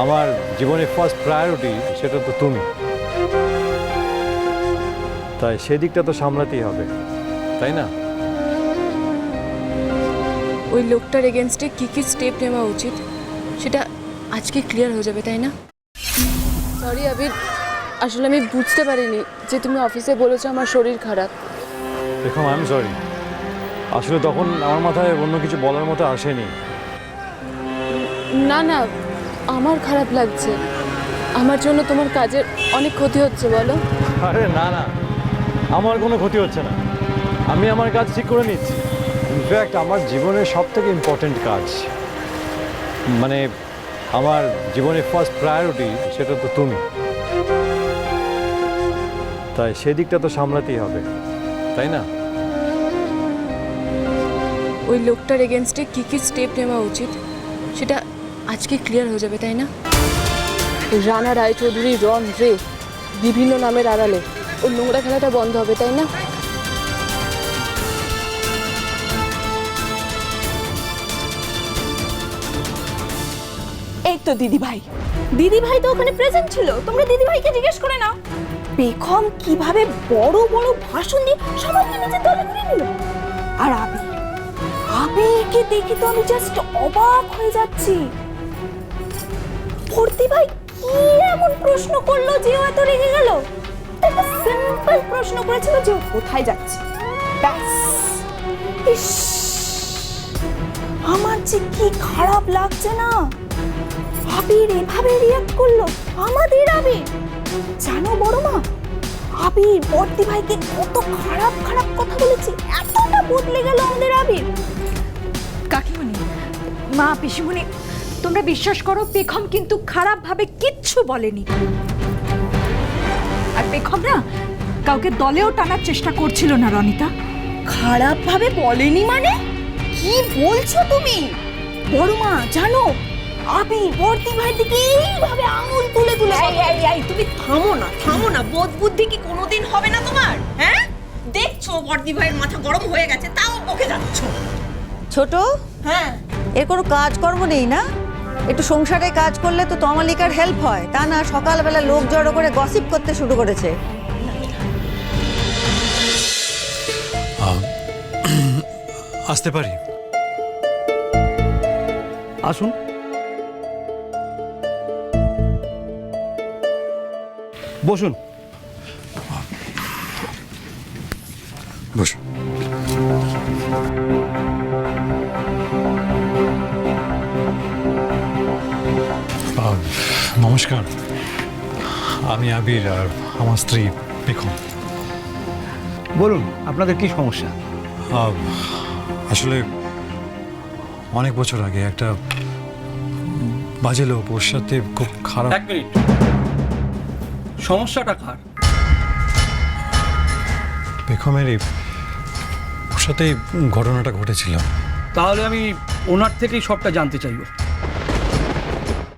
আমার জীবনের first priority সেটা তো তুমি। তাই সেদিকটা তো সামলাতেই হবে তাই না? ওই লোকটার এগেনস্টে কী কী স্টেপ নেওয়া উচিত সেটা আজকে ক্লিয়ার হয়ে যাবে তাই না? সরি আবির আসলে আমি বুঝতে পারিনি যে তুমি অফিসে বলেছ আমার শরীর খারাপ। দেখো আই এম সরি আসলে তখন আমার মাথায় অন্য কিছু বলার মতো আসেনি। না না আমার খারাপ লাগছে। আমার জন্য তোমার কাজের অনেক ক্ষতি হচ্ছে বলো। আরে না না। আমার কোনো ক্ষতি হচ্ছে না। আমি আমার কাজ ঠিক করে নিচ্ছি। ইনফ্যাক্ট আমার জীবনের সব থেকে ইম্পর্ট্যান্ট কাজ মানে আমার জীবনের ফার্স্ট প্রায়োরিটি সেটা তো তুমি। তাই সেদিকটা তো সামলাতেই হবে। তাই না? ওই লোকটার এগেনস্টে কী কী স্টেপ নেওয়া উচিত সেটা আজকে ক্লিয়ার হয়ে যাবে তাই না? রানা রায়চৌধুরী রন রে বিভিন্ন নামের আড়ালে। ওই নোংরা খেলাটা বন্ধ হবে তাই না? এই তো দিদি ভাই দিদি ভাই তো ওখানে প্রেজেন্ট ছিল। তোমরা দিদি ভাইকে জিজ্ঞেস করে নাও। বেগম কীভাবে বড় বড় ভাষণ দিয়ে সবাইকে নিজের দলে করে নিল? আর আবির? আবিরকে দেখে তো আমি জাস্ট অবাক হয়ে যাচ্ছি। ভর্তি ভাই, কি এমন প্রশ্ন করল যে ও এত রেগে গেল? সিম্পল প্রশ্ন করেছিল যে ও কোথায় যাচ্ছে। ব্যাস। ইস, আমার যে কি খারাপ লাগছে না। আবির এভাবে রিয়াক্ট করল? আমাদের আবির? জানো বড় মা আবির বর্তি ভাইকে কত খারাপ খারাপ কথা বলেছে। এতটা বদলে গেল আমাদের আবির। কাকিমণি, মা, পিসিমণি তোমরা বিশ্বাস করো পেখম কিন্তু খারাপভাবে কিচ্ছু বলেনি। আর পেখম না কাউকে দলেও টানার চেষ্টা করছিল না রনিতা। খারাপ ভাবে বলেনি মানে? কি বলছো তুমি? বড় মা জানো আবির বর্তি ভাইয়ের দিকে এইভাবে আঙুল তুলে তুলে এই এই এই তুমি থামো না থামো না বোধ বুদ্ধি কি কোনোদিন হবে না তোমার? হ্যাঁ? দেখছ বর্দি ভাইয়ের মাথা গরম হয়ে গেছে তাও বকে যাচ্ছ। ছোট হ্যাঁ। এর কোনো কাজকর্ম নেই না? একটু সংসারে কাজ করলে তো তমালিকার হেল্প হয়। তা না সকালবেলা লোক জড়ো করে গসিপ করতে শুরু করেছে। আসতে পারি। আসুন। বসুন। বসো নমস্কার। আমি আবির আর আমার স্ত্রী পেখম। বলুন আপনাদের কি সমস্যা? আসলে অনেক বছর আগে একটা বাজে লোক ওর সাথে খুব খারাপ এক মিনিট। সমস্যাটা কার? পেখমেরই ওর সাথে ঘটনাটা ঘটেছিল। তাহলে আমি ওনার থেকেই সবটা জানতে চাইব।